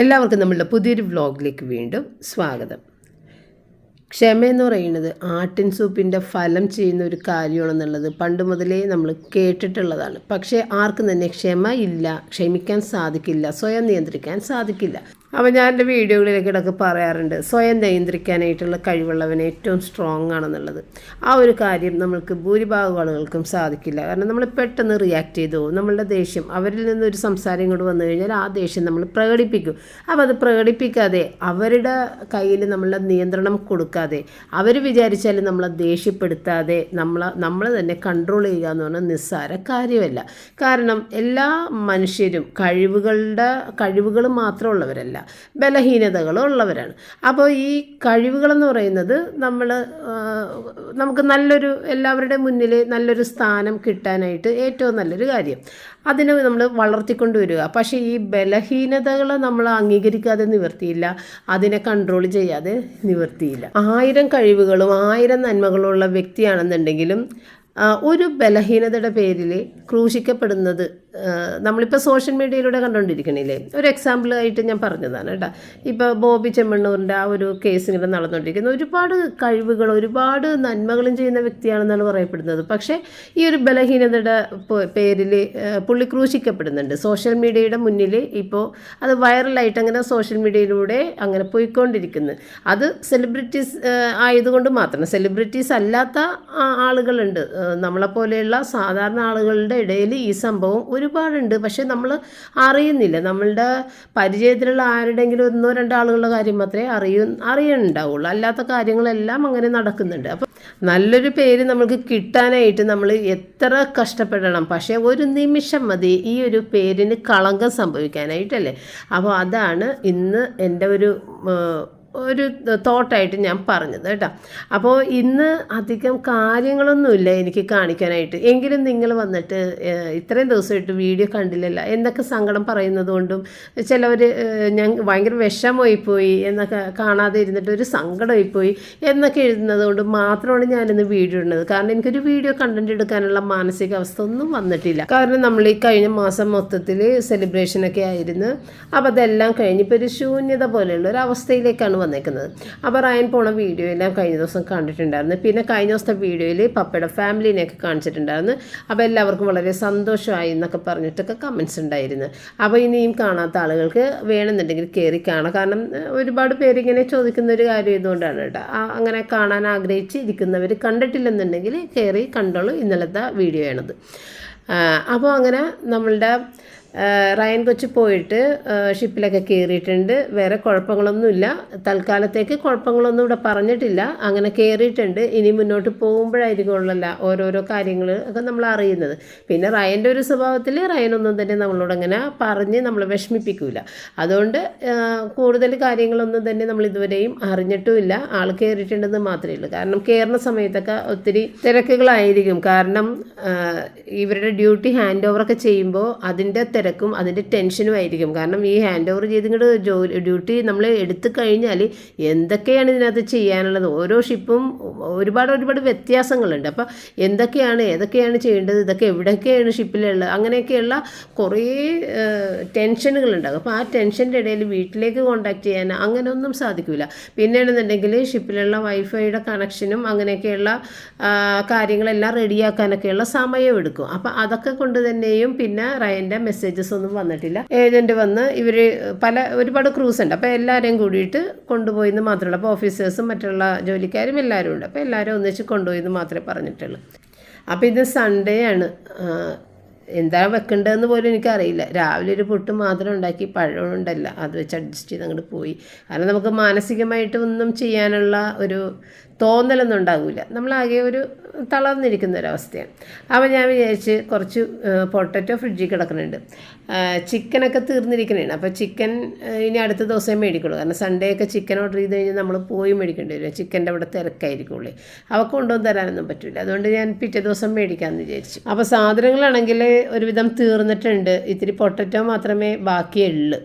എല്ലാവർക്കും നമ്മളുടെ പുതിയൊരു വ്ലോഗിലേക്ക് വീണ്ടും സ്വാഗതം. ക്ഷമ എന്ന് പറയുന്നത് ആട്ടിൻ സൂപ്പിന്റെ ഫലം ചെയ്യുന്ന ഒരു കാര്യമാണെന്നുള്ളത് പണ്ട് മുതലേ നമ്മൾ കേട്ടിട്ടുള്ളതാണ്. പക്ഷേ ആർക്കും തന്നെ ക്ഷമ ഇല്ല ക്ഷമിക്കാൻ സാധിക്കില്ല സ്വയം നിയന്ത്രിക്കാൻ സാധിക്കില്ല. അപ്പോൾ ഞാൻ എന്റെ വീഡിയോകളിലേക്ക് ഇടയ്ക്ക് പറയാറുണ്ട് സ്വയം നിയന്ത്രിക്കാനായിട്ടുള്ള കഴിവുള്ളവൻ ഏറ്റവും സ്ട്രോങ് ആണെന്നുള്ളത്. ആ ഒരു കാര്യം നമ്മൾക്ക് ഭൂരിഭാഗം ആളുകൾക്കും സാധിക്കില്ല. കാരണം നമ്മൾ പെട്ടെന്ന് റിയാക്ട് ചെയ്തു നമ്മളുടെ ദേഷ്യം അവരിൽ നിന്നൊരു സംസാരം ഇങ്ങോട്ട് വന്നു കഴിഞ്ഞാൽ ആ ദേഷ്യം നമ്മൾ പ്രകടിപ്പിക്കും. അപ്പോൾ അത് പ്രകടിപ്പിക്കാതെ അവരുടെ കയ്യിൽ നമ്മളുടെ നിയന്ത്രണം കൊടുക്കാതെ അവർ വിചാരിച്ചാൽ നമ്മളെ ദേഷ്യപ്പെടുത്താതെ നമ്മളെ നമ്മൾ തന്നെ കൺട്രോൾ ചെയ്യുക എന്ന് പറഞ്ഞാൽ നിസ്സാര കാര്യമല്ല. കാരണം എല്ലാ മനുഷ്യരും കഴിവുകളുടെ കഴിവുകൾ മാത്രമുള്ളവരല്ല. ബലഹീനതകളും ഉള്ളവരാണ്. അപ്പോൾ ഈ കഴിവുകളെന്ന് പറയുന്നത് നമ്മൾ നമുക്ക് നല്ലൊരു എല്ലാവരുടെ മുന്നിൽ നല്ലൊരു സ്ഥാനം കിട്ടാനായിട്ട് ഏറ്റവും നല്ലൊരു കാര്യം. അതിനെ നമ്മൾ വളർത്തിക്കൊണ്ടുവരിക പക്ഷേ ഈ ബലഹീനതകളെ നമ്മൾ അംഗീകരിക്കാതെ നിവർത്തിയില്ല. അതിനെ കൺട്രോൾ ചെയ്യാതെ നിവർത്തിയില്ല. ആയിരം കഴിവുകളും ആയിരം നന്മകളുള്ള വ്യക്തിയാണെന്നുണ്ടെങ്കിലും ഒരു ബലഹീനതയുടെ പേരിൽ ക്രൂശിക്കപ്പെടുന്നത് നമ്മളിപ്പോൾ സോഷ്യൽ മീഡിയയിലൂടെ കണ്ടുകൊണ്ടിരിക്കണില്ലേ ഒരു എക്സാമ്പിൾ ആയിട്ട് ഞാൻ പറഞ്ഞതാണ് കേട്ടോ. ഇപ്പോൾ ബോബി ചെമ്മണ്ണൂറിന്റെ ആ ഒരു കേസ് ഇങ്ങനെ നടന്നുകൊണ്ടിരിക്കുന്ന ഒരുപാട് കഴിവുകൾ ഒരുപാട് നന്മകളും ചെയ്യുന്ന വ്യക്തിയാണെന്നാണ് പറയപ്പെടുന്നത്. പക്ഷേ ഈ ഒരു ബലഹീനതയുടെ പേരിൽ പുള്ളി ക്രൂശിക്കപ്പെടുന്നുണ്ട്. സോഷ്യൽ മീഡിയയുടെ മുന്നിൽ ഇപ്പോൾ അത് വൈറലായിട്ട് അങ്ങനെ സോഷ്യൽ മീഡിയയിലൂടെ അങ്ങനെ പോയിക്കൊണ്ടിരിക്കുന്നു. അത് സെലിബ്രിറ്റീസ് ആയതുകൊണ്ട് മാത്രം. സെലിബ്രിറ്റീസ് അല്ലാത്ത ആളുകളുണ്ട്. നമ്മളെപ്പോലെയുള്ള സാധാരണ ആളുകളുടെ ഇടയിൽ ഈ സംഭവം ഒരുപാടുണ്ട്. പക്ഷെ നമ്മൾ അറിയുന്നില്ല. നമ്മളുടെ പരിചയത്തിലുള്ള ആരുടെങ്കിലും ഒന്നോ രണ്ടോ ആളുകളുടെ കാര്യം മാത്രമേ അറിയൂ അറിയുന്നുണ്ടാവുള്ളൂ അല്ലാത്ത കാര്യങ്ങളെല്ലാം അങ്ങനെ നടക്കുന്നുണ്ട്. അപ്പം നല്ലൊരു പേര് നമുക്ക് കിട്ടാനായിട്ട് നമ്മൾ എത്ര കഷ്ടപ്പെടണം. പക്ഷേ ഒരു നിമിഷം മതി ഈ ഒരു പേരിന് കളങ്കം സംഭവിക്കാനായിട്ടല്ലേ? അപ്പോൾ അതാണ് ഇന്ന് എന്റെ ഒരു ഒരു തോട്ടായിട്ട് ഞാൻ പറഞ്ഞത് കേട്ടോ. അപ്പോൾ ഇന്ന് അധികം കാര്യങ്ങളൊന്നുമില്ല എനിക്ക് കാണിക്കാനായിട്ട്. എങ്കിലും നിങ്ങൾ വന്നിട്ട് ഇത്രയും ദിവസമായിട്ട് വീഡിയോ കണ്ടില്ലല്ല. എന്നൊക്കെ സങ്കടം പറയുന്നത് കൊണ്ടും ചിലവർ ഞാൻ ഭയങ്കര വിഷമമായി പോയി എന്നൊക്കെ കാണാതെ ഇരുന്നിട്ട് ഒരു സങ്കടമായി പോയി എന്നൊക്കെ എഴുതുന്നത് കൊണ്ട് മാത്രമാണ് ഞാനിന്ന് വീഡിയോ ഇടുന്നത്. കാരണം എനിക്കൊരു വീഡിയോ കണ്ടന്റ് എടുക്കാനുള്ള മാനസികാവസ്ഥ ഒന്നും വന്നിട്ടില്ല. കാരണം നമ്മൾ ഈ കഴിഞ്ഞ മാസം മൊത്തത്തിൽ സെലിബ്രേഷനൊക്കെ ആയിരുന്നു. അപ്പോൾ അതെല്ലാം കഴിഞ്ഞ് ഇപ്പോൾ ഒരു ശൂന്യത പോലെയുള്ള ഒരു അവസ്ഥയിലേക്കാണ് വന്നേക്കുന്നത്. അപ്പോൾ റയൻ പോണ വീഡിയോ എല്ലാം കഴിഞ്ഞ ദിവസം കണ്ടിട്ടുണ്ടായിരുന്നു. പിന്നെ കഴിഞ്ഞ ദിവസത്തെ വീഡിയോയിൽ പപ്പയുടെ ഫാമിലിനെയൊക്കെ കാണിച്ചിട്ടുണ്ടായിരുന്നു. അപ്പോൾ എല്ലാവർക്കും വളരെ സന്തോഷമായി എന്നൊക്കെ പറഞ്ഞിട്ടൊക്കെ കമൻസ് ഉണ്ടായിരുന്നു. അപ്പോൾ ഇനിയും കാണാത്ത ആളുകൾക്ക് വേണമെന്നുണ്ടെങ്കിൽ കയറി കാണാം. കാരണം ഒരുപാട് പേരിങ്ങനെ ചോദിക്കുന്ന ഒരു കാര്യം ഇതുകൊണ്ടാണ് കേട്ടോ. അങ്ങനെ കാണാൻ ആഗ്രഹിച്ച് ഇരിക്കുന്നവർ കണ്ടിട്ടില്ലെന്നുണ്ടെങ്കിൽ കയറി കണ്ടോളൂ ഇന്നലത്തെ വീഡിയോ ആണത്. അപ്പോൾ അങ്ങനെ നമ്മളുടെ റയൻ കൊച്ച് പോയിട്ട് ഷിപ്പിലൊക്കെ കയറിയിട്ടുണ്ട് വേറെ കുഴപ്പങ്ങളൊന്നുമില്ല. തൽക്കാലത്തേക്ക് കുഴപ്പങ്ങളൊന്നും ഇവിടെ പറഞ്ഞിട്ടില്ല. അങ്ങനെ കയറിയിട്ടുണ്ട് ഇനി മുന്നോട്ട് പോകുമ്പോഴായിരിക്കും പോകുമ്പോഴായിരിക്കുമല്ല ഓരോരോ കാര്യങ്ങൾ ഒക്കെ നമ്മൾ അറിയുന്നത്. പിന്നെ റയന്റെ ഒരു സ്വഭാവത്തിൽ റയനൊന്നും തന്നെ നമ്മളോട് അങ്ങനെ പറഞ്ഞ് നമ്മൾ വിഷമിപ്പിക്കില്ല അതുകൊണ്ട് കൂടുതൽ കാര്യങ്ങളൊന്നും തന്നെ നമ്മൾ ഇതുവരെയും അറിഞ്ഞിട്ടുമില്ല. ആൾ കയറിയിട്ടുണ്ടെന്ന് മാത്രമേ ഉള്ളൂ. കാരണം കയറുന്ന സമയത്തൊക്കെ ഒത്തിരി തിരക്കുകളായിരിക്കും. കാരണം ഇവരുടെ ഡ്യൂട്ടി ഹാൻഡ് ഓവറൊക്കെ ചെയ്യുമ്പോൾ അതിന്റെ അതിന്റെ ടെൻഷനും ആയിരിക്കും. കാരണം ഈ ഹാൻഡ് ഓവർ ചെയ്തിങ്ങോട്ട് ജോലി ഡ്യൂട്ടി നമ്മൾ എടുത്തു കഴിഞ്ഞാൽ എന്തൊക്കെയാണ് ഇതിനകത്ത് ചെയ്യാനുള്ളത്? ഓരോ ഷിപ്പും ഒരുപാട് ഒരുപാട് വ്യത്യാസങ്ങളുണ്ട്. അപ്പോൾ എന്തൊക്കെയാണ് ഏതൊക്കെയാണ് ചെയ്യേണ്ടത് ഇതൊക്കെ എവിടെയൊക്കെയാണ് ഷിപ്പിലുള്ളത് അങ്ങനെയൊക്കെയുള്ള കുറേ ടെൻഷനുകളുണ്ടാകും അപ്പോൾ ആ ടെൻഷന്റെ ഇടയിൽ വീട്ടിലേക്ക് കോണ്ടാക്ട് ചെയ്യാൻ അങ്ങനെയൊന്നും സാധിക്കില്ല പിന്നെയാണെന്നുണ്ടെങ്കിൽ ഷിപ്പിലുള്ള വൈഫൈയുടെ കണക്ഷനും അങ്ങനെയൊക്കെയുള്ള കാര്യങ്ങളെല്ലാം റെഡിയാക്കാനൊക്കെയുള്ള സമയം എടുക്കും. അപ്പോൾ അതൊക്കെ കൊണ്ട് തന്നെയും പിന്നെ റയന്റെ മെസ്സേജസ് ഒന്നും വന്നിട്ടില്ല. ഏജന്റ് വന്ന് ഇവർ പല ഒരുപാട് ക്രൂസ് ഉണ്ട്. അപ്പോൾ എല്ലാവരെയും കൂടിയിട്ട് കൊണ്ടുപോയി എന്ന് മാത്രമല്ല അപ്പോൾ ഓഫീസേഴ്സും മറ്റുള്ള ജോലിക്കാരും എല്ലാവരും ഉണ്ട്. അപ്പോൾ എല്ലാവരും ഒന്നിച്ച് കൊണ്ടുപോയി എന്ന് മാത്രമേ പറഞ്ഞിട്ടുള്ളൂ. അപ്പോൾ ഇത് സൺഡേ ആണ്. എന്താ വെക്കേണ്ടതെന്ന് പോലും എനിക്കറിയില്ല. രാവിലെ ഒരു പുട്ട് മാത്രം ഉണ്ടാക്കി പഴം ഉണ്ടല്ല. അത് വെച്ച് അഡ്ജസ്റ്റ് ചെയ്ത് അങ്ങോട്ട് പോയി. കാരണം നമുക്ക് മാനസികമായിട്ട് ഒന്നും ചെയ്യാനുള്ള ഒരു തോന്നലൊന്നും ഉണ്ടാകില്ല നമ്മളാകെ ഒരു തളർന്നിരിക്കുന്ന ഒരവസ്ഥയാണ് അപ്പോൾ ഞാൻ വിചാരിച്ച് കുറച്ച് പൊട്ടറ്റോ ഫ്രിഡ്ജിൽ കിടക്കുന്നുണ്ട്. ചിക്കനൊക്കെ തീർന്നിരിക്കുന്നതാണ് അപ്പോൾ ചിക്കൻ ഇനി അടുത്ത ദിവസം മേടിക്കുള്ളൂ. കാരണം സൺഡേ ഒക്കെ ചിക്കൻ ഓർഡർ ചെയ്ത് കഴിഞ്ഞാൽ നമ്മൾ പോയി മേടിക്കേണ്ടി വരും. ചിക്കന്റെ അവിടെ തിരക്കായിരിക്കുള്ളൂ. അവ കൊണ്ടുവന്ന് തരാനൊന്നും പറ്റില്ല അതുകൊണ്ട് ഞാൻ പിറ്റേ ദിവസം മേടിക്കാമെന്ന് വിചാരിച്ചു. അപ്പോൾ സാധനങ്ങളാണെങ്കിൽ ഒരുവിധം തീർന്നിട്ടുണ്ട്. ഇത്തിരി പൊട്ടറ്റോ മാത്രമേ ബാക്കിയുള്ളൂ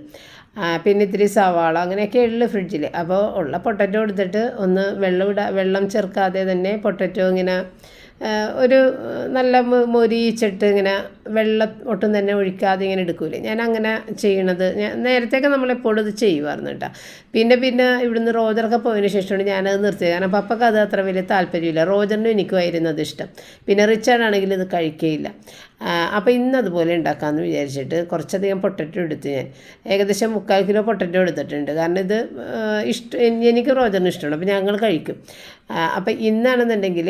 പിന്നെ ഇത്തിരി സവാള അങ്ങനെയൊക്കെ ഉള്ളു ഫ്രിഡ്ജിൽ അപ്പോൾ ഉള്ള പൊട്ടറ്റോ എടുത്തിട്ട് ഒന്ന് വെള്ളം ഇടാ വെള്ളം ചേർക്കാതെ തന്നെ പൊട്ടറ്റോ ഇങ്ങനെ ഒരു നല്ല മൊ- മൊരിയിച്ചിട്ട് ഇങ്ങനെ വെള്ളം ഒട്ടും തന്നെ ഒഴിക്കാതെ ഇങ്ങനെ എടുക്കൂലേ? ഞാൻ അങ്ങനെ ചെയ്യണത്. ഞാൻ നേരത്തെയൊക്കെ നമ്മളെപ്പോഴും ഇത് ചെയ്യുമായിരുന്നു കേട്ടോ. പിന്നെ പിന്നെ ഇവിടുന്ന് റോജറൊക്കെ പോയതിന് ശേഷമാണ് ഞാനത് നിർത്തിയത്. കാരണം പപ്പക്ക് അത് അത്ര വലിയ താല്പര്യമില്ല. റോജറിനും എനിക്കുമായിരുന്നു അത് ഇഷ്ടം. പിന്നെ റിച്ചാർഡ് ആണെങ്കിൽ ഇത് കഴിക്കുകയില്ല അപ്പോൾ ഇന്ന് അതുപോലെ ഉണ്ടാക്കാമെന്ന് വിചാരിച്ചിട്ട് കുറച്ചധികം പൊട്ടറ്റോ എടുത്ത് ഞാൻ. ഏകദേശം മുക്കാൽ കിലോ പൊട്ടറ്റോ എടുത്തിട്ടുണ്ട്. കാരണം ഇത് ഇഷ്ടം എനിക്ക് റോജറിന് ഇഷ്ടമാണ് അപ്പോൾ ഞങ്ങൾ കഴിക്കും. അപ്പോൾ ഇന്നാണെന്നുണ്ടെങ്കിൽ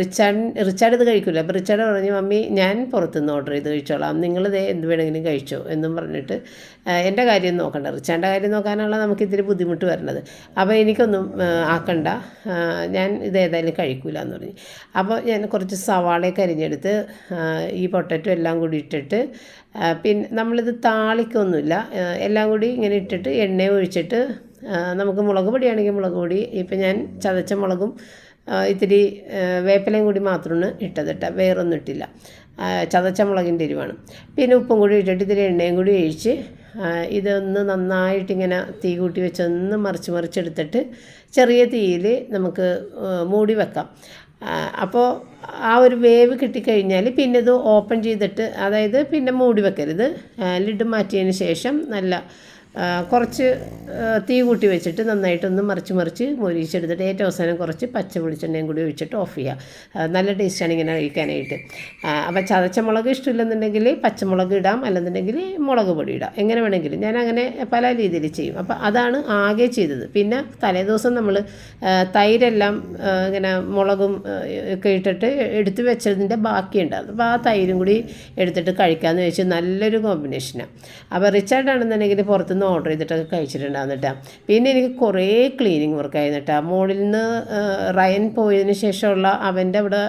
റിച്ചാർഡ് റിച്ചാർഡ് ഇത് കഴിക്കില്ല അപ്പോൾ റിച്ചാർഡ് പറഞ്ഞു മമ്മി ഞാൻ പുറത്തുനിന്ന് ഓർഡർ ചെയ്ത് കഴിച്ചോളാം. നിങ്ങളിത് എന്ത് വേണമെങ്കിലും കഴിച്ചോ? എന്നും പറഞ്ഞിട്ട് എന്റെ കാര്യം നോക്കണ്ട. റിച്ചാർഡിന്റെ കാര്യം നോക്കാനുള്ള നമുക്ക് ഇത്തിരി ബുദ്ധിമുട്ട് വരണത്. അപ്പോൾ എനിക്കൊന്നും ആക്കണ്ട. ഞാൻ ഇത് ഏതായാലും കഴിക്കില്ല എന്ന് പറഞ്ഞു. അപ്പോൾ ഞാൻ കുറച്ച് സവാളയൊക്കെ അരിഞ്ഞെടുത്ത് ഈ പൊട്ടറ്റോ എല്ലാം കൂടി ഇട്ടിട്ട് പിന്നെ നമ്മളിത് താളിക്കൊന്നുമില്ല. എല്ലാം കൂടി ഇങ്ങനെ ഇട്ടിട്ട് എണ്ണ ഒഴിച്ചിട്ട് നമുക്ക് മുളക് പൊടിയാണെങ്കിൽ മുളക് പൊടി ഇപ്പം ഞാൻ ചതച്ച മുളകും ഇത്തിരി വേപ്പിലയും കൂടി മാത്രമാണ് ഇട്ടത് കേട്ടോ. വേറൊന്നും ഇട്ടില്ല. ചതച്ച മുളകിന്റെ എരിവാണ്. പിന്നെ ഉപ്പും കൂടി ഇട്ടിട്ട് ഇത്തിരി എണ്ണയും കൂടി ഒഴിച്ച് ഇതൊന്ന് നന്നായിട്ടിങ്ങനെ തീ കൂട്ടി വെച്ചൊന്ന് മറിച്ച് മറിച്ചെടുത്തിട്ട് ചെറിയ തീയിൽ നമുക്ക് മൂടി വെക്കാം. അപ്പോൾ ആ ഒരു വേവ് കിട്ടിക്കഴിഞ്ഞാൽ പിന്നെ ഇത് ഓപ്പൺ ചെയ്തിട്ട് അതായത് പിന്നെ മൂടി വെക്കരുത്. ലിഡ് മാറ്റിയതിന് ശേഷം നല്ല കുറച്ച് തീ കൂട്ടി വെച്ചിട്ട് നന്നായിട്ടൊന്ന് മറിച്ച് മറിച്ച് മൊരിച്ചെടുത്തിട്ട് ഏറ്റവും അവസാനം കുറച്ച് പച്ച വെളിച്ചെണ്ണയും കൂടി ഒഴിച്ചിട്ട് ഓഫ് ചെയ്യുക നല്ല ടേസ്റ്റാണ് ഇങ്ങനെ കഴിക്കാനായിട്ട്. അപ്പോൾ ചതച്ച മുളക് ഇഷ്ടമില്ലെന്നുണ്ടെങ്കിൽ പച്ചമുളക് ഇടാം. അല്ലെന്നുണ്ടെങ്കിൽ മുളക് പൊടി ഇടാം. എങ്ങനെ വേണമെങ്കിലും. ഞാൻ അങ്ങനെ പല രീതിയിൽ ചെയ്യും. അപ്പോൾ അതാണ് ആകെ ചെയ്തത്. പിന്നെ തലേദിവസം നമ്മൾ തൈരെല്ലാം ഇങ്ങനെ മുളകും ഒക്കെ ഇട്ടിട്ട് എടുത്ത് വെച്ചതിന്റെ ബാക്കിയുണ്ടായിരുന്നു അപ്പോൾ ആ തൈരും കൂടി എടുത്തിട്ട് കഴിക്കാമെന്ന് വെച്ച് നല്ലൊരു കോമ്പിനേഷനാണ് അപ്പോൾ റിച്ചാർഡ് ആണെന്നുണ്ടെങ്കിൽ പുറത്തുനിന്ന് ഓർഡർ ചെയ്തിട്ടൊക്കെ കഴിച്ചിട്ടുണ്ടാകും കേട്ടോ പിന്നെ എനിക്ക് കുറേ ക്ലീനിങ് വർക്കായിരുന്നു കേട്ടോ മുകളിൽ നിന്ന് റയൻ പോയതിന് ശേഷമുള്ള അവന്റെ അവിടെ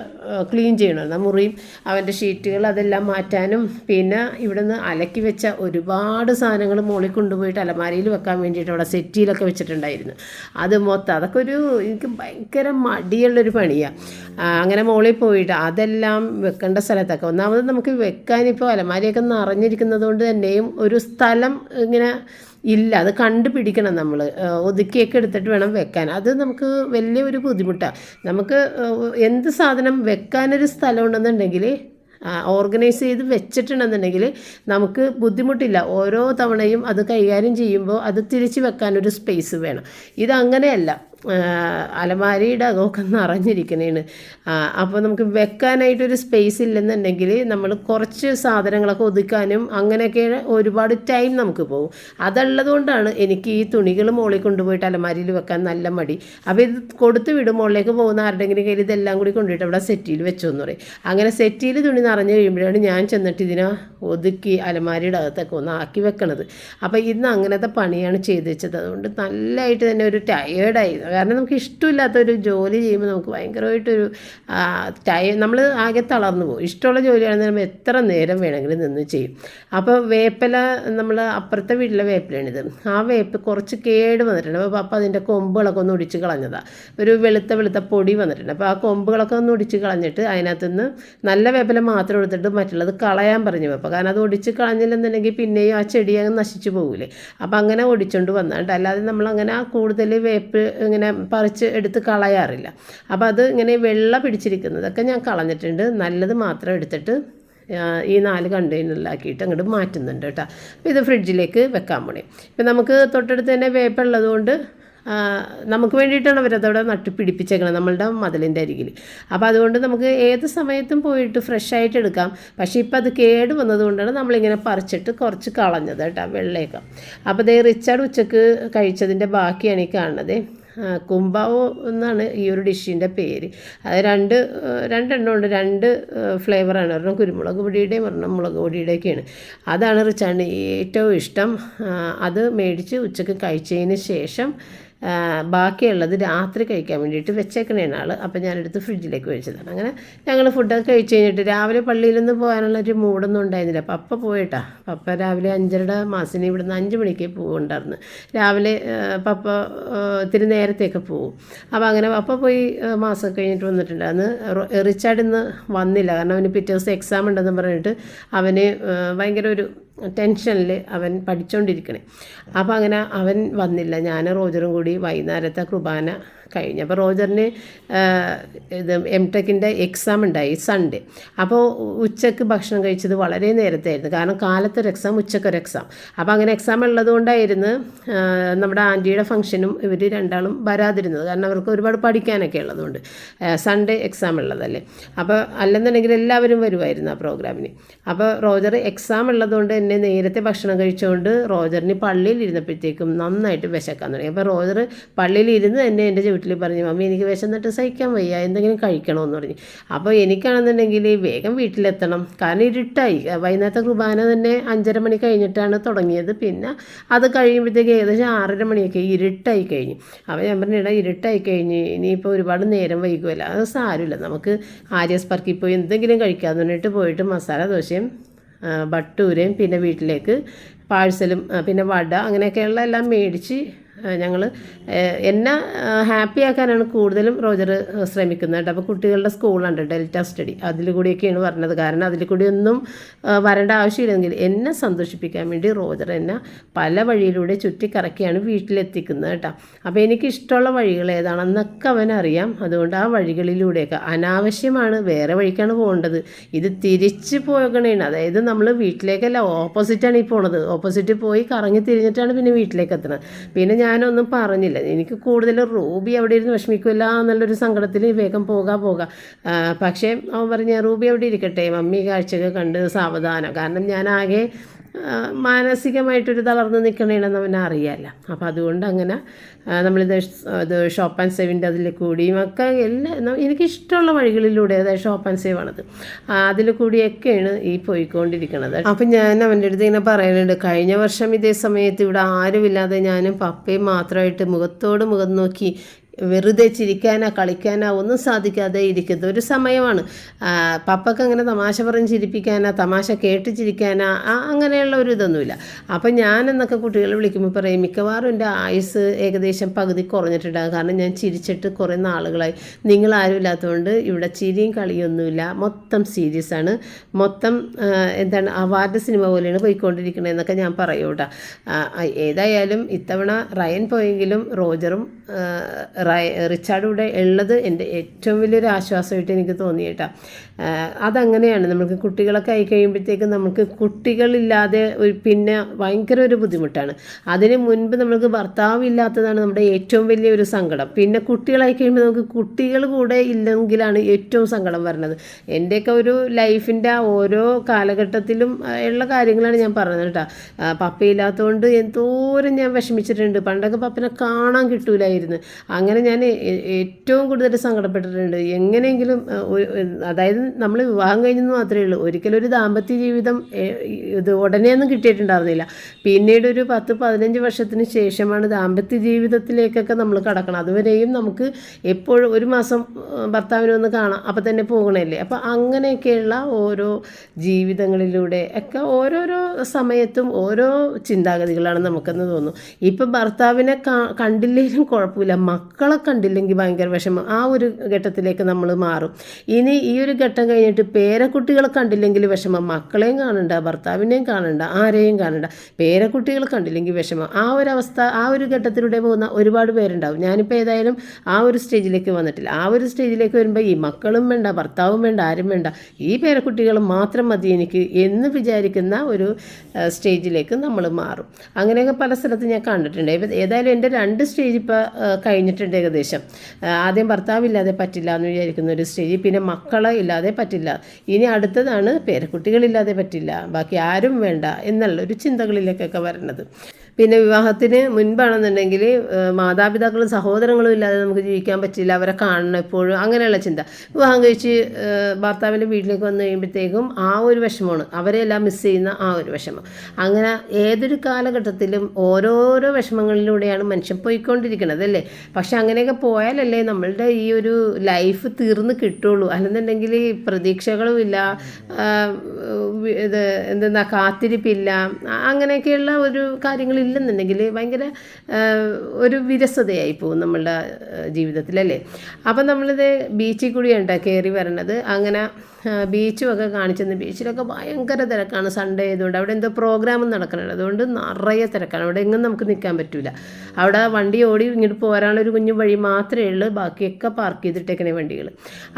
ക്ലീൻ ചെയ്യണമായിരുന്നു. മുറിയും അവന്റെ ഷീറ്റുകൾ അതെല്ലാം മാറ്റാനും പിന്നെ ഇവിടുന്ന് അലക്കി വെച്ച ഒരുപാട് സാധനങ്ങൾ മുകളിൽ കൊണ്ടുപോയിട്ട് അലമാരിയിൽ വെക്കാൻ വേണ്ടിയിട്ട് അവിടെ സെറ്റിയിലൊക്കെ വെച്ചിട്ടുണ്ടായിരുന്നു. അത് മൊത്തം അതൊക്കെ ഒരു എനിക്ക് ഭയങ്കര മടിയുള്ളൊരു പണിയാണ് അങ്ങനെ മുകളിൽ പോയിട്ട് അതെല്ലാം വെക്കേണ്ട സ്ഥലത്തൊക്കെ. ഒന്നാമത് നമുക്ക് വെക്കാനിപ്പോൾ അലമാരിയൊക്കെ നിറഞ്ഞിരിക്കുന്നത് കൊണ്ട് തന്നെയും ഒരു സ്ഥലം ഇങ്ങനെ ഇല്ല അത് കണ്ടുപിടിക്കണം നമ്മൾ ഒതുക്കിയൊക്കെ എടുത്തിട്ട് വേണം വെക്കാൻ. അത് നമുക്ക് വലിയ ഒരു ബുദ്ധിമുട്ടാണ് നമുക്ക് എന്ത് സാധനം വെക്കാനൊരു സ്ഥലം ഉണ്ടെന്നുണ്ടെങ്കിൽ ഓർഗനൈസ് ചെയ്ത് വെച്ചിട്ടുണ്ടെന്നുണ്ടെങ്കിൽ നമുക്ക് ബുദ്ധിമുട്ടില്ല. ഓരോ തവണയും അത് കൈകാര്യം ചെയ്യുമ്പോൾ അത് തിരിച്ച് വെക്കാനൊരു സ്പേസ് വേണം. ഇതങ്ങനെയല്ല. അലമാരിയുടെ അകമൊക്കെ നിറഞ്ഞിരിക്കുന്നതാണ് അപ്പോൾ നമുക്ക് വെക്കാനായിട്ടൊരു സ്പേസ് ഇല്ലെന്നുണ്ടെങ്കിൽ നമ്മൾ കുറച്ച് സാധനങ്ങളൊക്കെ ഒതുക്കാനും അങ്ങനെയൊക്കെ ഒരുപാട് ടൈം നമുക്ക് പോകും. അതുള്ളത് കൊണ്ടാണ് എനിക്ക് ഈ തുണികൾ മുകളിൽ കൊണ്ടുപോയിട്ട് അലമാരിയിൽ വെക്കാൻ നല്ല മടി. അപ്പോൾ ഇത് കൊടുത്ത് വിടും. മുകളിലേക്ക് പോകുന്ന ആരുടെങ്കിലും കയ്യിൽ ഇതെല്ലാം കൂടി കൊണ്ടുപോയിട്ട് അവിടെ സെറ്റിയിൽ വെച്ചു എന്ന് പറയും. അങ്ങനെ സെറ്റിയിൽ തുണി നിറഞ്ഞു കഴിയുമ്പോഴാണ് ഞാൻ ചെന്നിട്ട് ഇതിനെ ഒതുക്കി അലമാരിയുടെ അകത്തൊക്കെ ഒന്ന് ആക്കി വെക്കണത്. അപ്പോൾ ഇന്ന് അങ്ങനത്തെ പണിയാണ് ചെയ്ത് വെച്ചത്. അതുകൊണ്ട് നല്ലതായിട്ട് തന്നെ ഒരു ടയേർഡായി കാരണം നമുക്ക് ഇഷ്ടമില്ലാത്തൊരു ജോലി ചെയ്യുമ്പോൾ നമുക്ക് ഭയങ്കരമായിട്ടൊരു ടൈം നമ്മൾ ആകെ തളർന്നു പോകും. ഇഷ്ടമുള്ള ജോലിയാണെന്ന് നമ്മൾ എത്ര നേരം വേണമെങ്കിലും നിന്ന് ചെയ്യും. അപ്പോൾ വേപ്പില നമ്മൾ അപ്പുറത്തെ വീട്ടിലെ വേപ്പിലാണിത് ആ വേപ്പ് കുറച്ച് കേട് വന്നിട്ടുണ്ട്. അപ്പോൾ അപ്പോൾ അതിന്റെ കൊമ്പുകളൊക്കെ ഒന്ന് ഒടിച്ച് കളഞ്ഞതാണ് ഒരു വെളുത്ത വെളുത്ത പൊടി വന്നിട്ടുണ്ട്. അപ്പോൾ ആ കൊമ്പുകളൊക്കെ ഒന്ന് ഒടിച്ച് കളഞ്ഞിട്ട് അതിനകത്തുനിന്ന് നല്ല വേപ്പില മാത്രം എടുത്തിട്ട് മറ്റുള്ളത് കളയാൻ പറഞ്ഞു അപ്പോൾ കാരണം അത് ഒടിച്ച് കളഞ്ഞില്ലെന്നുണ്ടെങ്കിൽ പിന്നെയും ആ ചെടി അങ്ങ് നശിച്ചു പോകില്ലേ അപ്പോൾ അങ്ങനെ ഒടിച്ചുകൊണ്ട് വന്നാണ്ട് അല്ലാതെ നമ്മളങ്ങനെ ആ കൂടുതൽ വേപ്പ് ഇങ്ങനെ പറിച്ച് എടുത്ത് കളയാറില്ല. അപ്പോൾ അത് ഇങ്ങനെ വെള്ള പിടിച്ചിരിക്കുന്നതൊക്കെ ഞാൻ കളഞ്ഞിട്ടുണ്ട്. നല്ലത് മാത്രം എടുത്തിട്ട് ഈ നാല് കണ്ടെയ്നറിലാക്കിയിട്ട് അങ്ങോട്ട് മാറ്റുന്നുണ്ട് കേട്ടോ. അപ്പോൾ ഇത് ഫ്രിഡ്ജിലേക്ക് വെക്കാൻ പോണേ. ഇപ്പം നമുക്ക് തൊട്ടടുത്ത് തന്നെ വേപ്പ ഉള്ളതുകൊണ്ട് നമുക്ക് വേണ്ടിയിട്ടാണ് അവരതവിടെ നട്ട് പിടിപ്പിച്ചേക്കണം നമ്മളുടെ മതിലിന്റെ അരികിൽ അപ്പോൾ അതുകൊണ്ട് നമുക്ക് ഏത് സമയത്തും പോയിട്ട് ഫ്രഷ് ആയിട്ട് എടുക്കാം. പക്ഷേ ഇപ്പം അത് കേട് വന്നതുകൊണ്ടാണ് നമ്മളിങ്ങനെ പറിച്ചിട്ട് കുറച്ച് കളഞ്ഞത് കേട്ടോ വെള്ളയൊക്കെ. അപ്പോൾ ദേ റിച്ചാർഡ് ഉച്ചയ്ക്ക് കഴിച്ചതിന്റെ ബാക്കിയാണ് ഈ കാണുന്നത്. ആ, കുംബാവോ എന്നാണ് ഈ ഒരു ഡിഷിന്റെ പേര്. അത് രണ്ട് രണ്ടെണ്ണം ഉണ്ട് രണ്ട് ഫ്ലേവറാണ്. ഒരെണ്ണം കുരുമുളക് പൊടിയുടെയും ഒരെണ്ണം മുളക് പൊടിയുടെയൊക്കെയാണ്. അതാണ് റിച്ചാണ് ഏറ്റവും ഇഷ്ടം. അത് മേടിച്ച് ഉച്ചയ്ക്ക് കഴിച്ചതിന് ശേഷം ബാക്കിയുള്ളത് രാത്രി കഴിക്കാൻ വേണ്ടിയിട്ട് വെച്ചേക്കണേണ് ആൾ അപ്പോൾ ഞാനെടുത്ത് ഫ്രിഡ്ജിലേക്ക് വെച്ചതാണ് അങ്ങനെ ഞങ്ങൾ ഫുഡൊക്കെ കഴിച്ച് കഴിഞ്ഞിട്ട് രാവിലെ പള്ളിയിലൊന്നും പോകാനുള്ള ഒരു മൂടൊന്നും ഉണ്ടായിരുന്നില്ല. പപ്പ പോയിട്ടാ. പപ്പ രാവിലെ അഞ്ചരയുടെ മാസിന് ഇവിടുന്ന് അഞ്ച് മണിക്ക് പോകുന്നുണ്ടായിരുന്നു രാവിലെ പപ്പ ഇത്തിരി നേരത്തേക്ക് പോകും അപ്പോൾ അങ്ങനെ പപ്പ പോയി മാസം കഴിഞ്ഞിട്ട് വന്നിട്ടുണ്ടായിരുന്നു റിച്ചാർഡ് ഇന്ന് വന്നില്ല. കാരണം അവന് പിറ്റേ ദിവസം എക്സാം ഉണ്ടെന്ന് പറഞ്ഞിട്ട് അവന് ഭയങ്കര ഒരു ടെൻഷനിൽ അവൻ പഠിച്ചുകൊണ്ടിരിക്കണേ അപ്പോൾ അങ്ങനെ അവൻ വന്നില്ല. ഞാൻ റോജറും കൂടി കൂടി വൈകുന്നേരത്തെ കുർബാന കഴിഞ്ഞു. അപ്പോൾ റോജറിന് ഇത് എം ടെക്കിന്റെ എക്സാം ഉണ്ടായി സൺഡേ അപ്പോൾ ഉച്ചയ്ക്ക് ഭക്ഷണം കഴിച്ചത് വളരെ നേരത്തെ കാരണം കാലത്തൊരു എക്സാം ഉച്ചക്കൊരു എക്സാം അപ്പോൾ അങ്ങനെ എക്സാം ഉള്ളതുകൊണ്ടായിരുന്നു കൊണ്ടായിരുന്നു നമ്മുടെ ആന്റിയുടെ ഫംഗ്ഷനും ഇവർ രണ്ടാളും വരാതിരുന്നത്. കാരണം അവർക്ക് ഒരുപാട് പഠിക്കാനൊക്കെ ഉള്ളതുകൊണ്ട് സൺഡേ എക്സാം ഉള്ളതല്ലേ അപ്പോൾ അല്ലെന്നുണ്ടെങ്കിൽ എല്ലാവരും വരുമായിരുന്നു ആ പ്രോഗ്രാമിന് അപ്പോൾ റോജർ എക്സാം ഉള്ളതുകൊണ്ട് എന്നെ നേരത്തെ ഭക്ഷണം കഴിച്ചുകൊണ്ട് റോജറിന് പള്ളിയിൽ ഇരുന്നപ്പോഴത്തേക്കും നന്നായിട്ട് വിശക്കാൻ തുടങ്ങി. അപ്പോൾ റോജർ പള്ളിയിൽ ഇരുന്ന് തന്നെ എന്റെ വീട്ടിൽ പറഞ്ഞു മമ്മി എനിക്ക് വിശന്നിട്ട് സഹിക്കാൻ വയ്യ എന്തെങ്കിലും കഴിക്കണമെന്ന് പറഞ്ഞു. അപ്പോൾ എനിക്കാണെന്നുണ്ടെങ്കിൽ വേഗം വീട്ടിലെത്തണം. കാരണം ഇരുട്ടായി. വൈകുന്നേരത്തെ കുർബാന തന്നെ അഞ്ചര മണി കഴിഞ്ഞിട്ടാണ് തുടങ്ങിയത്. പിന്നെ അത് കഴിയുമ്പോഴത്തേക്ക് ഏകദേശം ആറര മണിയൊക്കെ ഇരുട്ടായി കഴിഞ്ഞു. അപ്പോൾ ഞാൻ പറഞ്ഞു ഇടാ ഇരുട്ടായി കഴിഞ്ഞ് ഇനിയിപ്പോൾ ഒരുപാട് നേരം വൈകുമല്ല അത് സാരമില്ല. നമുക്ക് ആര്യസ് പാർക്കിൽ പോയി എന്തെങ്കിലും കഴിക്കാമെന്ന് പറഞ്ഞിട്ട് പോയിട്ട് മസാല ദോശയും ബട്ടൂരയും പിന്നെ വീട്ടിലേക്ക് പാഴ്സലും പിന്നെ വട അങ്ങനെയൊക്കെയുള്ള എല്ലാം മേടിച്ച് ഞങ്ങൾ എന്നെ ഹാപ്പി ആക്കാനാണ് കൂടുതലും റോജർ ശ്രമിക്കുന്നത് കേട്ടോ. അപ്പോൾ കുട്ടികളുടെ സ്കൂളുണ്ട് ഡെൽറ്റ സ്റ്റഡി. അതിൽ കൂടിയൊക്കെയാണ് പറഞ്ഞത്. കാരണം അതിൽ കൂടി ഒന്നും വരേണ്ട ആവശ്യമില്ലെങ്കിൽ എന്നെ സന്തോഷിപ്പിക്കാൻ വേണ്ടി റോജർ എന്നെ പല വഴിയിലൂടെ ചുറ്റിക്കറക്കിയാണ് വീട്ടിലെത്തിക്കുന്നത് കേട്ടോ. അപ്പോൾ എനിക്കിഷ്ടമുള്ള വഴികൾ ഏതാണെന്നൊക്കെ അവനറിയാം. അതുകൊണ്ട് ആ വഴികളിലൂടെയൊക്കെ അനാവശ്യമാണ് വേറെ വഴിക്കാണ് പോകേണ്ടത്. ഇത് തിരിച്ച് പോകണേണ്. അതായത് നമ്മൾ വീട്ടിലേക്കല്ല ഓപ്പോസിറ്റാണ് ഈ പോണത്. ഓപ്പോസിറ്റ് പോയി കറങ്ങി തിരിഞ്ഞിട്ടാണ് പിന്നെ വീട്ടിലേക്ക് എത്തുന്നത് പിന്നെ ഞാനൊന്നും പറഞ്ഞില്ല. എനിക്ക് കൂടുതൽ റൂബി അവിടെ ഇരുന്ന് വിഷമിക്കില്ല എന്നുള്ളൊരു സങ്കടത്തിൽ വേഗം പോകാൻ പോകാം. പക്ഷേ അവൻ പറഞ്ഞ റൂബി അവിടെ ഇരിക്കട്ടെ. മമ്മി കാഴ്ചയൊക്കെ കണ്ട് സാവധാനം. കാരണം ഞാൻ മാനസികമായിട്ടൊരു തളർന്ന് നിൽക്കണേണെന്ന് അവനെ അറിയാമല്ല അപ്പോൾ അതുകൊണ്ട് അങ്ങനെ നമ്മളിത് ഇത് ഷോപ്പ് ആൻഡ് സേവിന്റെ അതിൽ കൂടിയും ഒക്കെ എല്ലാ എനിക്കിഷ്ടമുള്ള വഴികളിലൂടെ അതായത് ഷോപ്പ് ആൻഡ് സേവ് ആണത്. ആ, അതിൽ കൂടിയൊക്കെയാണ് ഈ പോയിക്കൊണ്ടിരിക്കുന്നത് അപ്പം ഞാൻ അവന്റെ അടുത്ത് ഇങ്ങനെ പറയുന്നുണ്ട് കഴിഞ്ഞ വർഷം ഇതേ സമയത്ത് ഇവിടെ ആരുമില്ലാതെ ഞാനും പപ്പയും മാത്രമായിട്ട് മുഖത്തോട് മുഖം നോക്കി വെറുതെ ചിരിക്കാനോ കളിക്കാനോ ഒന്നും സാധിക്കാതെ ഇരിക്കുന്ന ഒരു സമയമാണ്. പപ്പക്ക് അങ്ങനെ തമാശ പറഞ്ഞ് ചിരിപ്പിക്കാനോ തമാശ കേട്ട് ചിരിക്കാനോ അങ്ങനെയുള്ള ഒരു ഇതൊന്നുമില്ല. അപ്പം ഞാനെന്നൊക്കെ കുട്ടികളെ വിളിക്കുമ്പോൾ പറയും മിക്കവാറും എന്റെ ആയുസ് ഏകദേശം പകുതി കുറഞ്ഞിട്ടുണ്ടാകും. കാരണം ഞാൻ ചിരിച്ചിട്ട് കുറേ നാളുകളായി. നിങ്ങൾ ആരും ഇല്ലാത്തതുകൊണ്ട് ഇവിടെ ചിരിയും കളിയൊന്നുമില്ല. മൊത്തം സീരിയസ് ആണ്. മൊത്തം എന്താണ് അവാർഡ് സിനിമ പോലെയാണ് പോയിക്കൊണ്ടിരിക്കുന്നത് എന്നൊക്കെ ഞാൻ പറയൂ കേട്ടോ. ആ, ആ, ഏതായാലും ഇത്തവണ റയൻ പോയെങ്കിലും റോജറും റിച്ചാർഡും ഇവിടെ ഉള്ളത് എന്റെ ഏറ്റവും വലിയൊരു ആശ്വാസമായിട്ട് എനിക്ക് തോന്നി കേട്ടോ. ആ, അതങ്ങനെയാണ്. നമുക്ക് കുട്ടികളൊക്കെ ആയി കഴിയുമ്പോഴത്തേക്കും നമുക്ക് കുട്ടികളില്ലാതെ ഒരു പിന്നെ ഭയങ്കര ഒരു ബുദ്ധിമുട്ടാണ്. അതിന് മുൻപ് നമുക്ക് ഭർത്താവ് ഇല്ലാത്തതാണ് നമ്മുടെ ഏറ്റവും വലിയ ഒരു സങ്കടം. പിന്നെ കുട്ടികളായി കഴിയുമ്പോൾ നമുക്ക് കുട്ടികൾ കൂടെ ഇല്ലെങ്കിലാണ് ഏറ്റവും സങ്കടം വരുന്നത് എന്റെയൊക്കെ ഒരു ലൈഫിന്റെ ഓരോ കാലഘട്ടത്തിലും ഉള്ള കാര്യങ്ങളാണ് ഞാൻ പറഞ്ഞത് കേട്ടോ. പപ്പയില്ലാത്തതുകൊണ്ട് എന്തോരം ഞാൻ വിഷമിച്ചിട്ടുണ്ട്. പണ്ടൊക്കെ പപ്പനെ കാണാൻ കിട്ടൂലായിരുന്നു. അങ്ങനെ ഞാൻ ഏറ്റവും കൂടുതൽ സങ്കടപ്പെട്ടിട്ടുണ്ട്. എങ്ങനെയെങ്കിലും അതായത് നമ്മൾ വിവാഹം കഴിഞ്ഞെന്ന് മാത്രമേ ഉള്ളൂ. ഒരിക്കലും ഒരു ദാമ്പത്യ ജീവിതം ഇത് ഉടനെയൊന്നും കിട്ടിയിട്ടുണ്ടായിരുന്നില്ല. പിന്നീട് ഒരു പത്ത് പതിനഞ്ച് വർഷത്തിന് ശേഷമാണ് ദാമ്പത്യ ജീവിതത്തിലേക്കൊക്കെ നമ്മൾ കടക്കണം അതുവരെയും നമുക്ക് എപ്പോഴും ഒരു മാസം ഭർത്താവിനെ ഒന്ന് കാണാം അപ്പം തന്നെ പോകണമല്ലേ അപ്പം അങ്ങനെയൊക്കെയുള്ള ഓരോ ജീവിതങ്ങളിലൂടെ ഒക്കെ ഓരോരോ സമയത്തും ഓരോ ചിന്താഗതികളാണ് നമുക്കെന്ന് തോന്നുന്നു. ഇപ്പം ഭർത്താവിനെ കണ്ടില്ലെങ്കിലും കുഴപ്പമില്ല. മക്കളെ കണ്ടില്ലെങ്കിൽ ഭയങ്കര വിഷമം. ആ ഒരു ഘട്ടത്തിലേക്ക് നമ്മൾ മാറും. ഇനി ഈ ഒരു ഘട്ടം കഴിഞ്ഞിട്ട് പേരക്കുട്ടികളെ കണ്ടില്ലെങ്കിൽ വിഷമം. മക്കളെയും കാണണ്ട ഭർത്താവിനെയും കാണണ്ട ആരെയും കാണണ്ട. പേരക്കുട്ടികളെ കണ്ടില്ലെങ്കിൽ വിഷമം. ആ ഒരു അവസ്ഥ ആ ഒരു ഘട്ടത്തിലൂടെ പോകുന്ന ഒരുപാട് പേരുണ്ടാവും. ഞാനിപ്പോൾ ഏതായാലും ആ ഒരു സ്റ്റേജിലേക്ക് വന്നിട്ടില്ല. ആ ഒരു സ്റ്റേജിലേക്ക് വരുമ്പോൾ ഈ മക്കളും വേണ്ട ഭർത്താവും വേണ്ട ആരും വേണ്ട ഈ പേരക്കുട്ടികൾ മാത്രം മതി എനിക്ക് എന്ന് വിചാരിക്കുന്ന ഒരു സ്റ്റേജിലേക്ക് നമ്മൾ മാറും. അങ്ങനെയൊക്കെ പല സ്ഥലത്ത് ഞാൻ കണ്ടിട്ടുണ്ട്. ഏതായാലും എന്റെ രണ്ട് സ്റ്റേജ് ഇപ്പോൾ കഴിഞ്ഞിട്ടുണ്ട്. ഏകദേശം. ആദ്യം ഭർത്താവില്ലാതെ പറ്റില്ല എന്ന് വിചാരിക്കുന്ന ഒരു സ്റ്റേജ് പിന്നെ മക്കളെ ഇല്ലാതെ പറ്റില്ല. ഇനി അടുത്തതാണ് പേരക്കുട്ടികളില്ലാതെ പറ്റില്ല. ബാക്കി ആരും വേണ്ട എന്നുള്ള ഒരു ചിന്തകളിലേക്കൊക്കെ വരണത്. പിന്നെ വിവാഹത്തിന് മുൻപാണെന്നുണ്ടെങ്കിൽ മാതാപിതാക്കളും സഹോദരങ്ങളും ഇല്ലാതെ നമുക്ക് ജീവിക്കാൻ പറ്റില്ല അവരെ കാണണം എപ്പോഴും അങ്ങനെയുള്ള ചിന്ത. വിവാഹം കഴിച്ച് ഭർത്താവിന്റെ വീട്ടിലേക്ക് വന്നു കഴിയുമ്പോഴത്തേക്കും ആ ഒരു വിഷമമാണ്. അവരെല്ലാം മിസ് ചെയ്യുന്ന ആ ഒരു വിഷമം. അങ്ങനെ ഏതൊരു കാലഘട്ടത്തിലും ഓരോരോ വിഷമങ്ങളിലൂടെയാണ് മനുഷ്യൻ പോയിക്കൊണ്ടിരിക്കുന്നത് അല്ലേ? പക്ഷെ അങ്ങനെയൊക്കെ പോയാലല്ലേ നമ്മളുടെ ഈ ഒരു ലൈഫ് തീർന്ന് കിട്ടുള്ളൂ അല്ലെന്നുണ്ടെങ്കിൽ പ്രതീക്ഷകളും ഇല്ല ഇത് എന്തെന്നാ കാത്തിരിപ്പില്ല അങ്ങനെയൊക്കെയുള്ള ഒരു കാര്യങ്ങളില്ലെന്നുണ്ടെങ്കിൽ ഭയങ്കര ഒരു വിരസതയായി പോകും നമ്മളുടെ ജീവിതത്തിലല്ലേ അപ്പം നമ്മളിത് ബീച്ചിൽ കൂടിയാണ് കയറി വരണത്. അങ്ങനെ ബീച്ചും ഒക്കെ കാണിച്ചെന്ന് ബീച്ചിലൊക്കെ ഭയങ്കര തിരക്കാണ് സൺഡേ ആയതുകൊണ്ട്. അവിടെ എന്തോ പ്രോഗ്രാമും നടക്കുന്നുണ്ട്. അതുകൊണ്ട് നിറയെ തിരക്കാണ്. അവിടെ എങ്ങും നമുക്ക് നിൽക്കാൻ പറ്റില്ല അവിടെ വണ്ടി ഓടി ഇങ്ങോട്ട് പോരാനുള്ള ഒരു കുഞ്ഞു വഴി മാത്രമേ ഉള്ളൂ. ബാക്കിയൊക്കെ പാർക്ക് ചെയ്തിട്ടേക്കണേ വണ്ടികൾ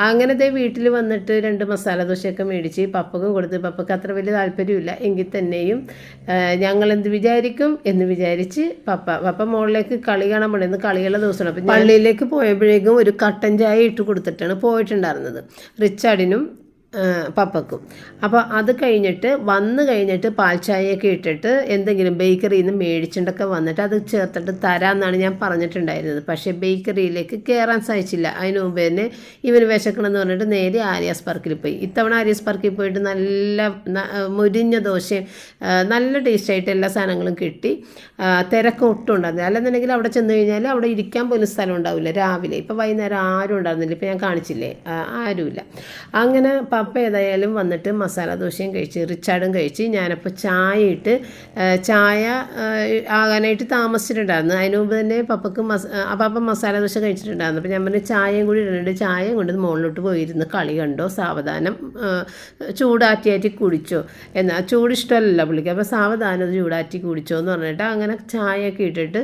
അങ്ങനത്തെ വീട്ടിൽ വന്നിട്ട് രണ്ട് മസാല ദോശയൊക്കെ മേടിച്ച് പപ്പക്കും കൊടുത്ത് പപ്പക്ക് അത്ര വലിയ താല്പര്യമില്ല എങ്കിൽ തന്നെയും ഞങ്ങൾ എന്ത് വിചാരിക്കും എന്ന് വിചാരിച്ച് പപ്പ പപ്പ മുകളിലേക്ക് കളി കാണാൻ പോണേ. ഇന്ന് കളിയുള്ള ദിവസമാണ്. അപ്പം പള്ളിയിലേക്ക് പോയപ്പോഴേക്കും ഒരു കട്ടൻ ചായ ഇട്ട് കൊടുത്തിട്ടാണ് പോയിട്ടുണ്ടായിരുന്നത്. റിച്ചാർഡിനും പപ്പക്കും. അപ്പോൾ അത് കഴിഞ്ഞിട്ട് വന്ന് കഴിഞ്ഞിട്ട് പാൽ ചായയൊക്കെ ഇട്ടിട്ട് എന്തെങ്കിലും ബേക്കറിയിൽ നിന്ന് മേടിച്ചിട്ടൊക്കെ വന്നിട്ട് അത് ചേർത്തിട്ട് തരാമെന്നാണ് ഞാൻ പറഞ്ഞിട്ടുണ്ടായിരുന്നത്. പക്ഷേ ബേക്കറിയിലേക്ക് കയറാൻ സാധിച്ചില്ല. അതിന് മുമ്പ് തന്നെ ഇവർ വിശക്കണമെന്ന് പറഞ്ഞിട്ട് നേരെ ആര്യാസ് പാർക്കിൽ പോയി. ഇത്തവണ ആര്യാസ് പാർക്കിൽ പോയിട്ട് നല്ല മുരിഞ്ഞ ദോശയും നല്ല ടേസ്റ്റായിട്ട് എല്ലാ സാധനങ്ങളും കിട്ടി. തിരക്ക് ഒട്ടും ഉണ്ടായിരുന്നില്ല. അല്ലെന്നുണ്ടെങ്കിൽ അവിടെ ചെന്ന് കഴിഞ്ഞാൽ അവിടെ ഇരിക്കാൻ പോലും സ്ഥലം ഉണ്ടാവില്ല രാവിലെ. ഇപ്പോൾ വൈകുന്നേരം ആരും ഉണ്ടായിരുന്നില്ല. ഇപ്പോൾ ഞാൻ കാണിച്ചില്ലേ? ആരുമില്ല. അങ്ങനെ പപ്പ ഏതായാലും വന്നിട്ട് മസാല ദോശയും കഴിച്ച് റിച്ചാർഡും കഴിച്ച് ഞാനപ്പോൾ ചായ ഇട്ട് ചായ ആകാനായിട്ട് താമസിച്ചിട്ടുണ്ടായിരുന്നു. അതിന് മുമ്പ് തന്നെ പപ്പക്ക് മസ ആ, പപ്പ മസാല ദോശ കഴിച്ചിട്ടുണ്ടായിരുന്നു. അപ്പോൾ ഞാൻ പറഞ്ഞു ചായയും കൂടി ഇടുന്നുണ്ട് ചായയും കൊണ്ട് മുകളിലോട്ട് പോയിരുന്ന്. കളി കണ്ടോ? സാവധാനം ചൂടാറ്റി ചൂടാറ്റിയാറ്റി കുടിച്ചോ? എന്നാൽ ചൂട് ഇഷ്ടമല്ലല്ലോ പുള്ളിക്ക്. അപ്പോൾ സാവധാനം ചൂടാറ്റി കുടിച്ചോ എന്ന് പറഞ്ഞിട്ട് അങ്ങനെ ചായയൊക്കെ ഇട്ടിട്ട്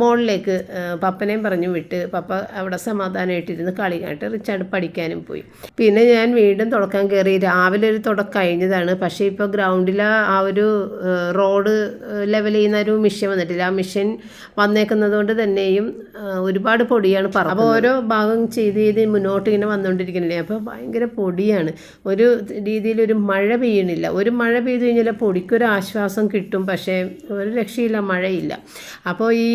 മുകളിലേക്ക് പപ്പനെയും പറഞ്ഞു വിട്ട് പപ്പ അവിടെ സമാധാനമായിട്ടിരുന്ന് കളി കണ്ടിട്ട് റിച്ചാർഡ് പഠിക്കാനും പോയി. പിന്നെ ഞാൻ വീണ്ടും തുടക്കാൻ കയറി. രാവിലെ ഒരു തുടക്കം കഴിഞ്ഞതാണ്. പക്ഷേ ഇപ്പോൾ ഗ്രൗണ്ടിൽ ആ ഒരു റോഡ് ലെവൽ ചെയ്യുന്ന ഒരു മിഷൻ വന്നിട്ടില്ല. ആ മിഷൻ വന്നേക്കുന്നത് കൊണ്ട് തന്നെയും ഒരുപാട് പൊടിയാണ് പറ അപ്പോൾ ഓരോ ഭാഗം ചെയ്ത് ചെയ്ത് മുന്നോട്ട് ഇങ്ങനെ വന്നുകൊണ്ടിരിക്കുന്നില്ലേ അപ്പോൾ ഭയങ്കര പൊടിയാണ്. ഒരു രീതിയിൽ ഒരു മഴ പെയ്യണില്ല. ഒരു മഴ പെയ്തു കഴിഞ്ഞാൽ പൊടിക്കൊരു ആശ്വാസം കിട്ടും. പക്ഷേ ഒരു രക്ഷയില്ല മഴയില്ല. അപ്പോൾ ഈ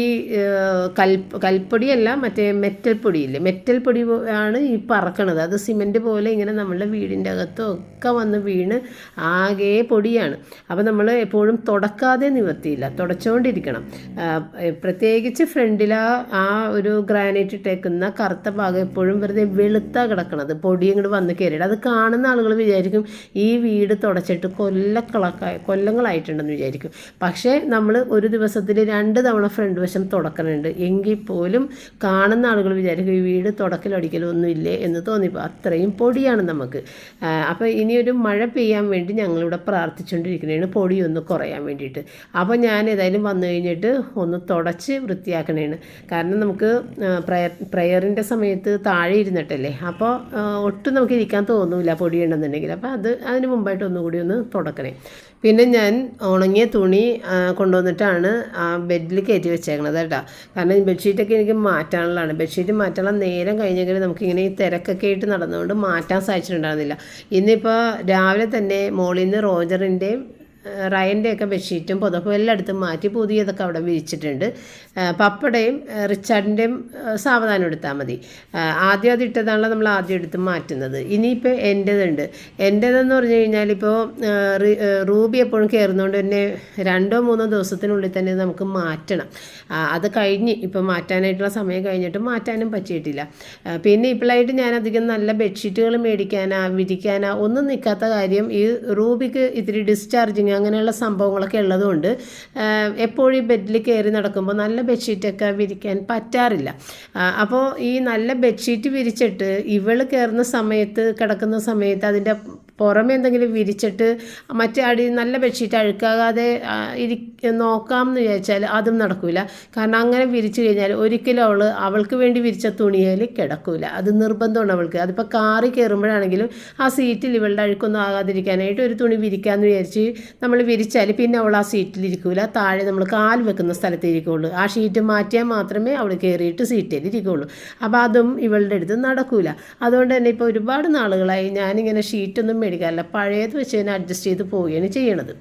കൽ കൽപ്പൊടിയല്ല മറ്റേ മെറ്റൽ പൊടിയില്ലേ മെറ്റൽ പൊടി ആണ് ഈ പറക്കണത്. അത് സിമന്റ് പോലെ ഇങ്ങനെ നമ്മളുടെ വീടിന്റെ അകത്തും ഒക്കെ വന്ന് വീണ് ആകെ പൊടിയാണ്. അപ്പോൾ നമ്മൾ എപ്പോഴും തുടക്കാതെ നിവർത്തിയില്ല. തുടച്ചുകൊണ്ടിരിക്കണം പ്രത്യേകിച്ച് ഫ്രണ്ടിൽ ആ ഒരു ഗ്രാനൈറ്റ് ഇട്ടേക്കുന്ന കറുത്ത ഭാഗം എപ്പോഴും വെറുതെ വെളുത്ത കിടക്കണത്. പൊടി ഇങ്ങോട്ട് വന്ന് കയറിയിട്ട്. അത് കാണുന്ന ആളുകൾ വിചാരിക്കും ഈ വീട് തുടച്ചിട്ട് കൊല്ലക്കളക്കായ കൊല്ലങ്ങളായിട്ടുണ്ടെന്ന് വിചാരിക്കും. പക്ഷേ നമ്മൾ ഒരു ദിവസത്തിൽ രണ്ട് തവണ ഫ്രണ്ട് വശം തുടക്കണുണ്ട്. എങ്കിൽ പോലും കാണുന്ന ആളുകൾ വിചാരിക്കും ഈ വീട് തുടക്കലടിക്കലൊന്നുമില്ലേ എന്ന് തോന്നിപ്പോൾ അത്രയും പൊടിയാണ് നമുക്ക്. അപ്പോൾ ഇനിയൊരു മഴ പെയ്യാൻ വേണ്ടി ഞങ്ങളിവിടെ പ്രാർത്ഥിച്ചുകൊണ്ടിരിക്കുന്നതാണ് പൊടിയൊന്ന് കുറയാൻ വേണ്ടിയിട്ട്. അപ്പോൾ ഞാൻ ഏതായാലും വന്നു കഴിഞ്ഞിട്ട് ഒന്ന് തുടച്ച് വൃത്തിയാക്കണേണ്. കാരണം നമുക്ക് പ്രയർ പ്രയറിന്റെ സമയത്ത് താഴെ ഇരുന്നിട്ടല്ലേ? അപ്പോൾ ഒട്ടും നമുക്ക് ഇരിക്കാൻ തോന്നില്ല പൊടി ഉണ്ടെന്നുണ്ടെങ്കിൽ. അപ്പോൾ അത് അതിന് മുമ്പായിട്ട് ഒന്നുകൂടി ഒന്ന് തുടക്കണേ. പിന്നെ ഞാൻ ഉണങ്ങിയ തുണി കൊണ്ടുവന്നിട്ടാണ് ആ ബെഡിൽ കയറ്റി വെച്ചേക്കണത് കേട്ടോ. കാരണം ബെഡ്ഷീറ്റൊക്കെ എനിക്ക് മാറ്റാനുള്ളതാണ്. ബെഡ്ഷീറ്റ് മാറ്റാനുള്ള നേരം കഴിഞ്ഞെങ്കിൽ നമുക്കിങ്ങനെ ഈ തിരക്കൊക്കെ ആയിട്ട് നടന്നുകൊണ്ട് മാറ്റാൻ സാധിച്ചിട്ടുണ്ടായിരുന്നില്ല. ഇന്നിപ്പോൾ രാവിലെ തന്നെ മോളിൽ നിന്ന് റോജറിന്റെയും റയന്റെ ഒക്കെ ബെഡ്ഷീറ്റും പുതപ്പും എല്ലായിടത്തും മാറ്റി പുതിയതൊക്കെ അവിടെ വിരിച്ചിട്ടുണ്ട്. പപ്പടയും റിച്ചാർഡിന്റെയും സാവധാനം എടുത്താൽ മതി. ആദ്യം അത് ഇട്ടതാണല്ലോ നമ്മൾ ആദ്യം എടുത്ത് മാറ്റുന്നത്. ഇനിയിപ്പോൾ എന്റേതുണ്ട്. എന്റേതെന്ന് പറഞ്ഞു കഴിഞ്ഞാൽ ഇപ്പോൾ റൂബി എപ്പോഴും കയറുന്നതുകൊണ്ട് തന്നെ രണ്ടോ മൂന്നോ ദിവസത്തിനുള്ളിൽ തന്നെ നമുക്ക് മാറ്റണം. അത് കഴിഞ്ഞ് ഇപ്പോൾ മാറ്റാനായിട്ടുള്ള സമയം കഴിഞ്ഞിട്ട് മാറ്റാനും പറ്റിയിട്ടില്ല. പിന്നെ ഇപ്പോഴായിട്ട് ഞാൻ അധികം നല്ല ബെഡ്ഷീറ്റുകൾ മേടിക്കാനാ വിരിക്കാനാ ഒന്നും നിൽക്കാത്ത കാര്യം ഈ റൂബിക്ക് ഇത്തിരി ഡിസ്ചാർജിങ് അങ്ങനെയുള്ള സംഭവങ്ങളൊക്കെ ഉള്ളതുകൊണ്ട് എപ്പോഴും ബെഡിൽ കയറി നടക്കുമ്പോൾ നല്ല ബെഡ്ഷീറ്റൊക്കെ വിരിക്കാൻ പറ്റാറില്ല. അപ്പോൾ ഈ നല്ല ബെഡ്ഷീറ്റ് വിരിച്ചിട്ട് ഇവൾ കയറുന്ന സമയത്ത് കിടക്കുന്ന സമയത്ത് അതിന്റെ പുറമെ എന്തെങ്കിലും വിരിച്ചിട്ട് മറ്റേ അടി നല്ല ബെഡ്ഷീറ്റ് അഴുക്കാകാതെ ഇരി നോക്കാം എന്ന് വിചാരിച്ചാൽ അതും നടക്കില്ല കാരണം അങ്ങനെ വിരിച്ചു കഴിഞ്ഞാൽ ഒരിക്കലും അവൾ അവൾക്ക് വേണ്ടി വിരിച്ച തുണിയിൽ കിടക്കില്ല അത് നിർബന്ധമാണ് അവൾക്ക്. അതിപ്പോൾ കാറി കയറുമ്പോഴാണെങ്കിലും ആ സീറ്റിൽ ഇവളുടെ അഴുക്കൊന്നും ആകാതിരിക്കാനായിട്ട് ഒരു തുണി വിരിക്കാമെന്ന് വിചാരിച്ച് നമ്മൾ വിരിച്ചാൽ പിന്നെ അവൾ ആ സീറ്റിൽ ഇരിക്കില്ല താഴെ നമ്മൾ കാൽ വെക്കുന്ന സ്ഥലത്ത് ഇരിക്കുകയുള്ളൂ ആ ഷീറ്റ് മാറ്റിയാൽ മാത്രമേ അവൾ കയറിയിട്ട് സീറ്റിൽ ഇരിക്കുകയുള്ളൂ അപ്പോൾ അതും ഇവളുടെ അടുത്ത് നടക്കില്ല അതുകൊണ്ട് തന്നെ ഇപ്പോൾ ഒരുപാട് നാളുകളായി ഞാനിങ്ങനെ ഷീറ്റൊന്നും മേടിക്കാറില്ല. പഴയത് വെച്ച് തന്നെ അഡ്ജസ്റ്റ് ചെയ്ത് പോവുകയാണ് ചെയ്യണത്.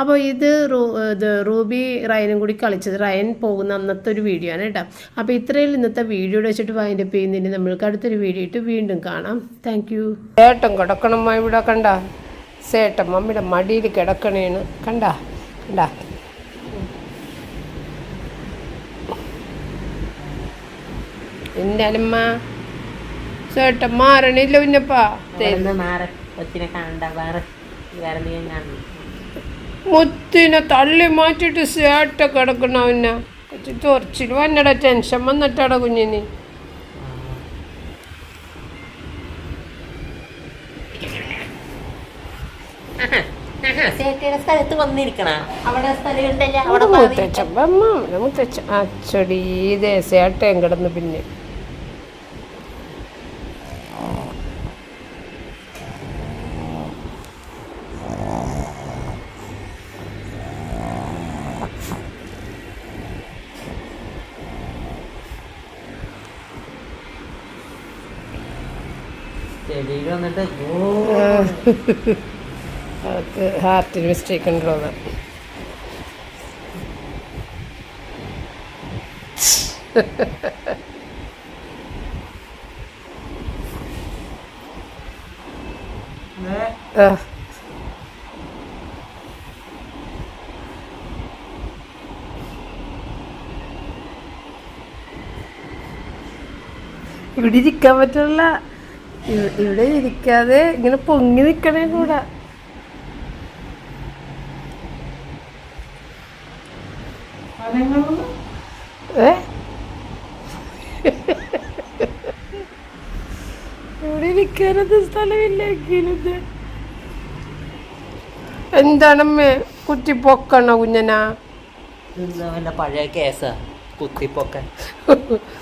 അപ്പോൾ ഇത് റൂ ഇത് റൂബി റയനും കൂടി കളിച്ചത്. റയൻ പോകുന്ന അന്നത്തെ ഒരു വീഡിയോ ആണ് കേട്ടോ. അപ്പോൾ ഇത്രയും ഇന്നത്തെ വീഡിയോ വെച്ചിട്ട് വൈൻഡ് അപ്പ് ചെയ്യുന്നതിന് നമ്മൾക്ക് അടുത്തൊരു വീഡിയോ ഇട്ട് വീണ്ടും കാണാം. താങ്ക് യു ഏട്ടം കിടക്കണം ഇവിടെ കണ്ട. സേട്ടൻ മമ്മിയുടെ മടിയിൽ കിടക്കണേണ്. കണ്ട? കണ്ട? എന്തായാലും ചേട്ടൻ മാറണില്ല പിന്നെപ്പാ മാറി കൊച്ചിനെ കാണണ്ട വേറെ വേറെ നീ മുത്തിനെ തള്ളി മാറ്റിട്ട് സേട്ട കിടക്കണ പിന്നെ കൊച്ചു തുറച്ചിട്ട് ടെൻഷൻ വന്നിട്ടാടാ കുഞ്ഞിന്. സ്ഥലത്ത് വന്നിരിക്കണ. അവിടെ സ്ഥലം അച്ചടി ദേശം സേട്ടയും കിടന്നു പിന്നെ. അവർക്ക് ഹാർട്ടിന് മിസ്റ്റേക്ക് ഉണ്ടോ ആ. ഇവിടെ ഇരിക്കാൻ പറ്റില്ല ഇവിടെ ഇരിക്കാതെ ഇങ്ങനെ പൊങ്ങി നിൽക്കണേ കൂടാ. ഏ? ഇവിടെ ഇരിക്കാനത് സ്ഥലമില്ലെങ്കിലിത്. എന്താണമ്മേ കുറ്റി പൊക്കണ കുഞ്ഞനാ പഴയ കേസാ കുത്തിപ്പൊക്കെ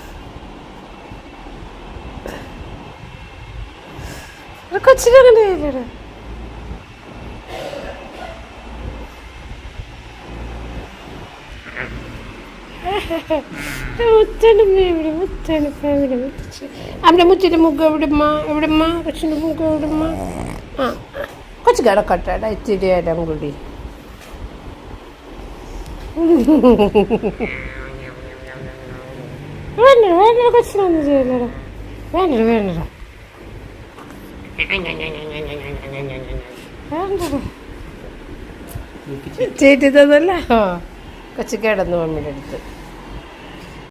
കൊച്ചിനങ്ങനെ ചെയ്യലടാ മുത്തനമ്മ എവിടെ മുത്തന ഫാമിലി മുത്തച്ഛ അവിടെ മുച്ചിന്റെ മുഖം എവിടെമ്മ എവിടെമ്മ കൊച്ചിന്റെ മുഖം എവിടെമ്മ ആ കൊച്ചു കിടക്കട്ടെടാ ഇത്തിരി നേരം കൂടി വേണ്ട വേണ്ട കൊച്ചിനൊന്നും ചെയ്യലടാ വേണ്ട വേണ്ടടാ ചേട്ടി തന്നല്ല കൊച്ചു കിടന്നു മമ്മിയുടെ അടുത്ത്.